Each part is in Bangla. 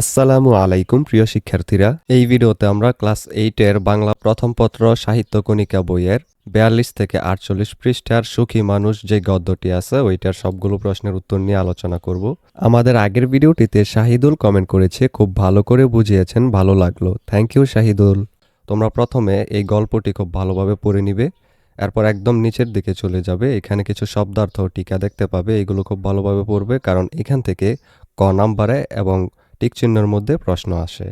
আসসালামু আলাইকুম, প্রিয় শিক্ষার্থীরা। এই ভিডিওতে আমরা ক্লাস এইটের বাংলা প্রথম পত্র সাহিত্য কণিকা বইয়ের বিয়াল্লিশ থেকে আটচল্লিশ পৃষ্ঠার সুখী মানুষ যে গদ্যটি আছে, ওইটার সবগুলো প্রশ্নের উত্তর নিয়ে আলোচনা করব। আমাদের আগের ভিডিওটিতে শাহিদুল কমেন্ট করেছে, খুব ভালো করে বুঝিয়েছেন, ভালো লাগল। Thank you Shahidul. তোমরা প্রথমে এই গল্পটি খুব ভালোভাবে পড়ে নিবে, এরপর একদম নিচের দিকে চলে যাবে। এখানে কিছু শব্দার্থ টিকা দেখতে পাবে, এগুলো খুব ভালোভাবে পড়বে, কারণ এখান থেকে ক নাম্বারে এবং টিক চিহ্নের মধ্যে প্রশ্ন আসে।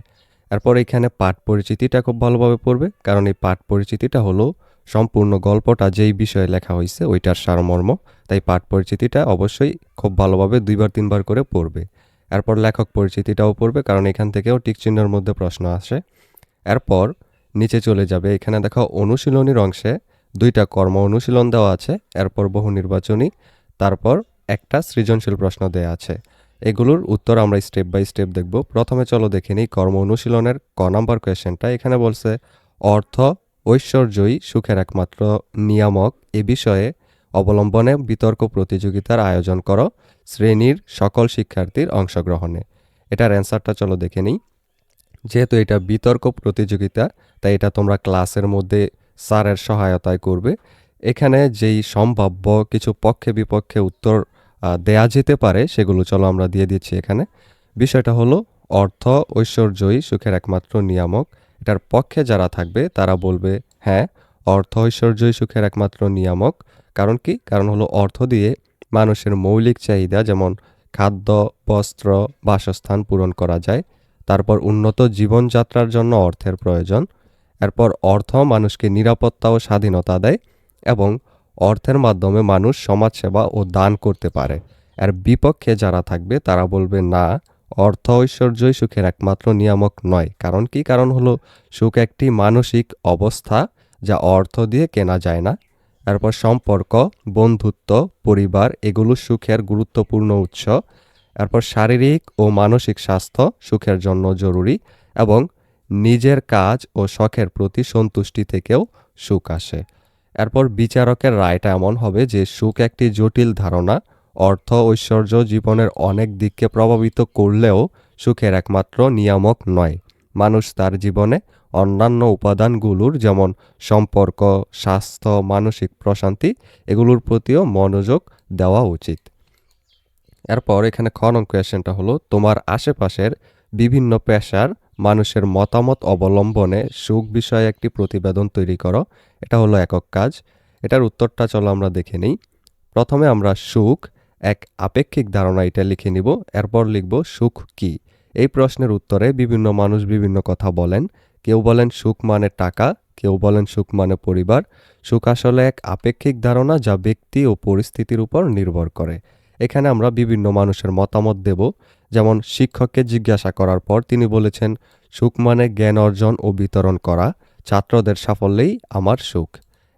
এরপর এখানে পাঠ পরিচিতিটা খুব ভালোভাবে পড়বে, কারণ এই পাঠ পরিচিতিটা হলো সম্পূর্ণ গল্পটা যেই বিষয়ে লেখা হয়েছে ওইটার সারমর্ম। তাই পাঠ পরিচিতিটা অবশ্যই খুব ভালোভাবে দুইবার, তিনবার করে পড়বে। এরপর লেখক পরিচিতিটাও পড়বে, কারণ এখান থেকেও টিক চিহ্নের মধ্যে প্রশ্ন আসে। এরপর নিচে চলে যাবে, এখানে দেখো অনুশীলনীর অংশে দুইটা কর্ম অনুশীলন দেওয়া আছে, এরপর বহু নির্বাচনী, তারপর একটা সৃজনশীল প্রশ্ন দেওয়া আছে। এগুলোর উত্তর আমরা স্টেপ বাই স্টেপ দেখব। প্রথমে চলো দেখে নিই কর্ম অনুশীলনের ক নাম্বার কোয়েশ্চেনটা এখানে বলছে, অর্থ, ঐশ্বর্যই সুখের একমাত্র নিয়ামক। এ বিষয়ে অবলম্বনে বিতর্ক প্রতিযোগিতার আয়োজন করো, শ্রেণির সকল শিক্ষার্থীর অংশগ্রহণে। এটার অ্যান্সারটা চলো দেখে নিই। যেহেতু এটা বিতর্ক প্রতিযোগিতা, তাই এটা তোমরা ক্লাসের মধ্যে স্যারের সহায়তায় করবে। এখানে যেই সম্ভাব্য কিছু পক্ষে বিপক্ষে উত্তর দেয়া যেতে পারে, সেগুলো চলো আমরা দিয়ে দিচ্ছি এখানে। বিষয়টা হলো অর্থ, ঐশ্বর্যই সুখের একমাত্র নিয়ামক। এটার পক্ষে যারা থাকবে, তারা বলবে হ্যাঁ অর্থ, ঐশ্বর্যই সুখের একমাত্র নিয়ামক। কারণ কি? কারণ হলো অর্থ দিয়ে মানুষের মৌলিক চাহিদা, যেমন খাদ্য, বস্ত্র, বাসস্থান পূরণ করা যায়। তারপর উন্নত জীবনযাত্রার জন্য অর্থের প্রয়োজন। এরপর অর্থ মানুষকে নিরাপত্তা ও স্বাধীনতা দেয় এবং অর্থের মাধ্যমে মানুষ সমাজসেবা ও দান করতে পারে। আর বিপক্ষে যারা থাকবে, তারা বলবে, না, অর্থ ঐশ্বর্যই সুখের একমাত্র নিয়ামক নয়। কারণ কি? কারণ হলো, সুখ একটি মানসিক অবস্থা যা অর্থ দিয়ে কেনা যায় না। এরপর সম্পর্ক, বন্ধুত্ব, পরিবার, এগুলো সুখের গুরুত্বপূর্ণ উৎস। এরপর শারীরিক ও মানসিক স্বাস্থ্য সুখের জন্য জরুরি এবং নিজের কাজ ও শখের প্রতি সন্তুষ্টি থেকেও সুখ আসে। এরপর বিচারকের রায়টা এমন হবে যে সুখ একটি জটিল ধারণা, অর্থ ঐশ্বর্য জীবনের অনেক দিককে প্রভাবিত করলেও সুখের একমাত্র নিয়ামক নয়। মানুষ তার জীবনে অন্যান্য উপাদানগুলোর যেমন সম্পর্ক, স্বাস্থ্য, মানসিক প্রশান্তি, এগুলোর প্রতিও মনোযোগ দেওয়া উচিত। এরপর এখানে খনন নং কোয়েশ্চেনটা হলো, তোমার আশেপাশের বিভিন্ন পেশার মানুষের মতামত অবলম্বনে সুখ বিষয়ে একটি প্রতিবেদন তৈরি করো। এটা হলো একক কাজ। এটার উত্তরটা চলো আমরা দেখে নিই। প্রথমে আমরা সুখ, এক আপেক্ষিক ধারণা এটা লিখে নিব। এরপর লিখব সুখ কি? এই প্রশ্নের উত্তরে বিভিন্ন মানুষ বিভিন্ন কথা বলেন। কেউ বলেন সুখ মানে টাকা, কেউ বলেন সুখ মানে পরিবার। সুখ আসলে এক আপেক্ষিক ধারণা যা ব্যক্তি ও পরিস্থিতির উপর নির্ভর করে। এখানে আমরা বিভিন্ন মানুষের মতামত দেব। যেমন শিক্ষককে জিজ্ঞাসা করার পর তিনি বলেছেন, সুখ মানে জ্ঞান অর্জন ও বিতরণ করা, ছাত্রদের সাফল্যেই আমার সুখ।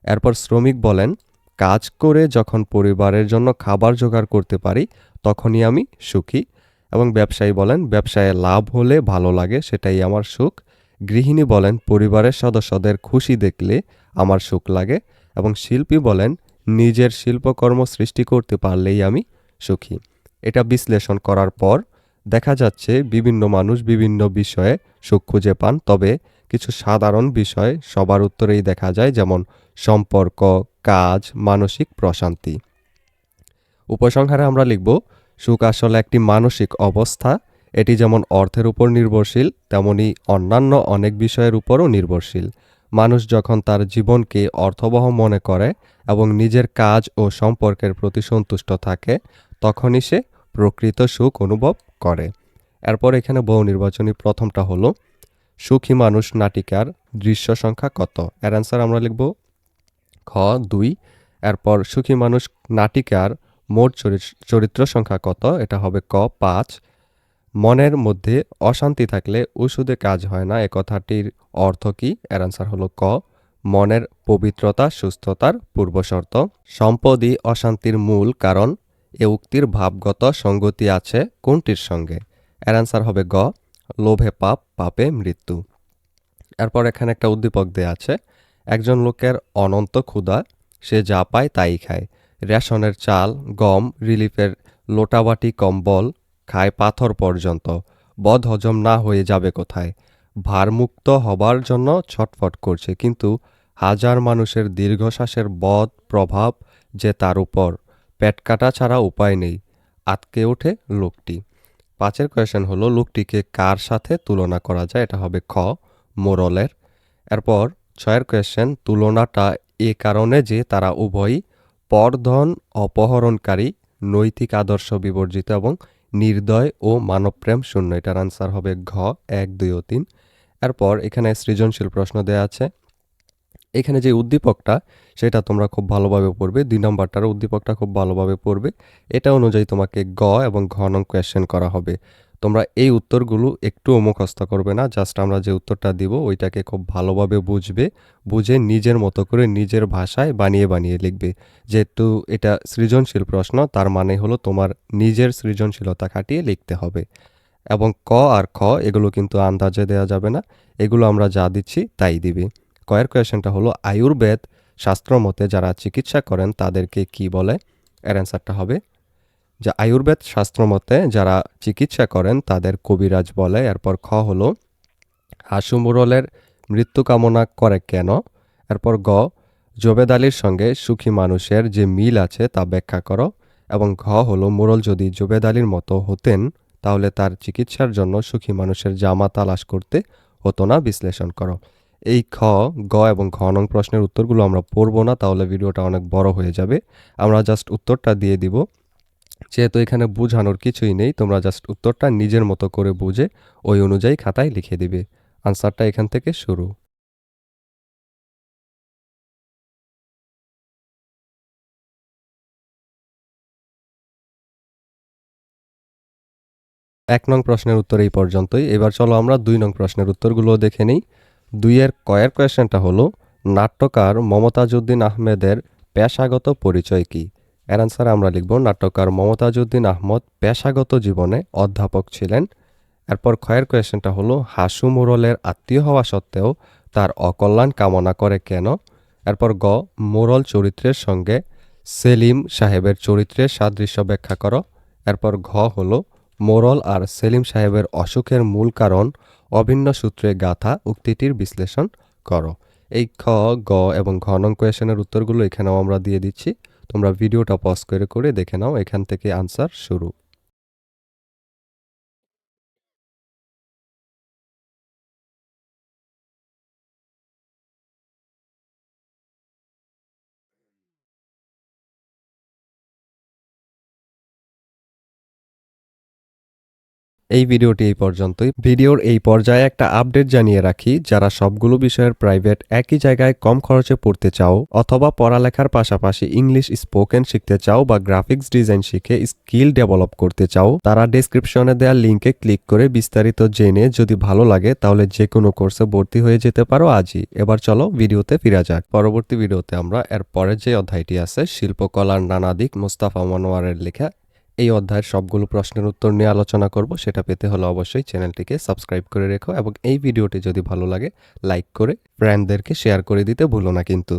এরপর শ্রমিক বলেন, কাজ করে যখন পরিবারের জন্য খাবার জোগাড় করতে পারি, তখনই আমি সুখী। এবং ব্যবসায়ী বলেন, ব্যবসায়ে লাভ হলে ভালো লাগে, সেটাই আমার সুখ। গৃহিণী বলেন, পরিবারের সদস্যদের খুশি দেখলে আমার সুখ লাগে। এবং শিল্পী বলেন, নিজের শিল্পকর্ম সৃষ্টি করতে পারলেই আমি সুখী। এটা বিশ্লেষণ করার পর দেখা যাচ্ছে বিভিন্ন মানুষ বিভিন্ন বিষয়ে সুখ খুঁজে পান, তবে কিছু সাধারণ বিষয় সবার উত্তরেই দেখা যায়, যেমন সম্পর্ক, কাজ, মানসিক প্রশান্তি। উপসংহারে আমরা লিখব, সুখ আসলে একটি মানসিক অবস্থা, এটি যেমন অর্থের উপর নির্ভরশীল, তেমনি অন্যান্য অনেক বিষয়ের উপরও নির্ভরশীল। মানুষ যখন তার জীবনকে অর্থবহ মনে করে এবং নিজের কাজ ও সম্পর্কের প্রতি সন্তুষ্ট থাকে, তখনই সে প্রকৃত সুখ অনুভব করে। এরপর এখানে বহু নির্বাচনী প্রথমটা হলো, সুখী মানুষ নাটিকার দৃশ্য সংখ্যা কত? এর অ্যান্সার আমরা লিখব খ, দুই। এরপর সুখী মানুষ নাটিকার মোট চরি- চরিত্র সংখ্যা কত? এটা হবে ক, পাঁচ। মনের মধ্যে অশান্তি থাকলে ওষুধে কাজ হয় না, এ কথাটির অর্থ কি? এর অ্যান্সার হলো ক, মনের পবিত্রতা, সুস্থতার পূর্বশর্ত। সম্পদই অশান্তির মূল কারণ। এ উক্তির ভাবগত সঙ্গতি আছে কোনটির সঙ্গে? এর অ্যান্সার হবে গ, লোভে পাপ, পাপে মৃত্যু। এরপর এখানে একটা উদ্দীপক দেয়া আছে, একজন লোকের অনন্ত ক্ষুধা, সে যা পায় তাই খায়। রেশনের চাল, গম, রিলিফের লোটাবাটি কম্বল খায় পাথর পর্যন্ত বদ হজম না হয়ে যাবে কোথায়? ভারমুক্ত হবার জন্য ছটফট করছে, কিন্তু হাজার মানুষের দীর্ঘশ্বাসের বদ প্রভাব যে তার উপর। পেট কাটা ছাড়া উপায় নেই আটকে ওঠে লোকটি। পাঁচের কোয়েশন হলো, লোকটিকে কার সাথে তুলনা করা যায়? এটা হবে খ, মোরলের। এরপর ছয়ের কোয়েশ্চেন তুলনাটা এ কারণে যে তারা উভয়ই পরধন, অপহরণকারী, নৈতিক আদর্শ বিবর্জিত এবং নির্দয় ও মানবপ্রেম শূন্য। এটার আনসার হবে ঘ, এক, দুই ও তিন। এরপর এখানে সৃজনশীল প্রশ্ন দেয়া আছে এখানে যে উদ্দীপকটা, সেটা তোমরা খুব ভালোভাবে পড়বে। দুই নম্বরটার উদ্দীপকটা খুব ভালোভাবে পড়বে। এটা অনুযায়ী তোমাকে গ এবং ঘ নং কোয়েশ্চেন করা হবে। তোমরা এই উত্তরগুলো একটুও মুখস্থ করবে না জাস্ট আমরা যে উত্তরটা দিব, ওইটাকে খুব ভালোভাবে বুঝবে, বুঝে নিজের মতো করে নিজের ভাষায় বানিয়ে বানিয়ে লিখবে। যেহেতু এটা সৃজনশীল প্রশ্ন, তার মানে হলো তোমার নিজের সৃজনশীলতা খাটিয়ে লিখতে হবে। এবং ক আর খ, এগুলো কিন্তু আন্দাজে দেওয়া যাবে না। এগুলো আমরা যা দিচ্ছি, তাই দিবে। কয়ের কোয়েশনটা হলো, আয়ুর্বেদ শাস্ত্র মতে যারা চিকিৎসা করেন তাদেরকে কি বলে? এর অ্যান্সারটা হবে, যে আয়ুর্বেদ শাস্ত্র মতে যারা চিকিৎসা করেন তাদের কবিরাজ বলে। এরপর খ হলো, হাসু মুরলের মৃত্যু কামনা করে কেন? এরপর গ, জবেদ আলীর সঙ্গে সুখী মানুষের যে মিল আছে তা ব্যাখ্যা করো। এবং ঘ হলো, মুরল যদি জবেদ আলীর মতো হতেন, তাহলে তার চিকিৎসার জন্য সুখী মানুষের জামা তালাশ করতে হতো না, বিশ্লেষণ করো। এই খ, গ এবং ঘ নং প্রশ্নের উত্তরগুলো আমরা পড়ব না, তাহলে ভিডিওটা অনেক বড় হয়ে যাবে। আমরা জাস্ট উত্তরটা দিয়ে দিব। যেহেতু এখানে বোঝানোর কিছুই নেই, তোমরা জাস্ট উত্তরটা নিজের মতো করে বুঝে ওই অনুযায়ী খাতায় লিখে দিবে। আনসারটা এখান থেকে শুরু। এক নং প্রশ্নের উত্তর এই পর্যন্তই। এবার চলো আমরা দুই নং প্রশ্নের উত্তরগুলো দেখে নিই। দুইয়ের কয়ের কোয়েশ্চেনটা হলো, নাট্যকার মমতাজউদ্দিন আহমেদের পেশাগত পরিচয় কি? এর আনসার আমরা লিখব, নাট্যকার মমতাজউদ্দিন আহমদ পেশাগত জীবনে অধ্যাপক ছিলেন। এরপর ক্ষয়ের কোয়েশ্চেনটা হলো, হাসু মুরলের আত্মীয় হওয়া সত্ত্বেও তার অকল্যাণ কামনা করে কেন? এরপর গ, মোরল চরিত্রের সঙ্গে সেলিম সাহেবের চরিত্রের সাদৃশ্য ব্যাখ্যা করো। এরপর ঘ হলো, মোরল আর সেলিম সাহেবের অসুখের মূল কারণ অভিন্ন সূত্রে গাথা উক্তিটির বিশ্লেষণ করো। এই খ, গ এবং ঘ নং কোয়েশনের উত্তরগুলো এখানেও আমরা দিয়ে দিচ্ছি। তোমরা ভিডিওটা পজ করে করে দেখে নাও, এখান থেকে আনসার শুরু। এই ভিডিওটি এই পর্যন্তই। ভিডিওর এই পর্যায়ে একটা আপডেট জানিয়ে রাখি, যারা সবগুলো বিষয়ের প্রাইভেট একই জায়গায় কম খরচে পড়তে চাও অথবা পড়ালেখার পাশাপাশি ইংলিশ স্পোকেন শিখতে চাও বা গ্রাফিক্স ডিজাইন শিখে স্কিল ডেভেলপ করতে চাও, তারা ডেসক্রিপশনে দেওয়া লিঙ্কে ক্লিক করে বিস্তারিত জেনে যদি ভালো লাগে তাহলে যে কোনো কোর্সে ভর্তি হয়ে যেতে পারো আজই। এবার চলো ভিডিওতে ফিরা যাক। পরবর্তী ভিডিওতে আমরা এর পরের যে অধ্যায়টি আছে, শিল্পকলার নানা দিক মুস্তাফা মনোয়ারের লেখা এই অধ্যায়ের সবগুলো প্রশ্নের উত্তর নিয়ে আলোচনা করব, সেটা পেতে হলে অবশ্যই চ্যানেলটিকে সাবস্ক্রাইব করে রেখো এবং এই ভিডিওটি যদি ভালো লাগে, লাইক করে ফ্রেন্ডদেরকে শেয়ার করে দিতে ভুলো না কিন্তু।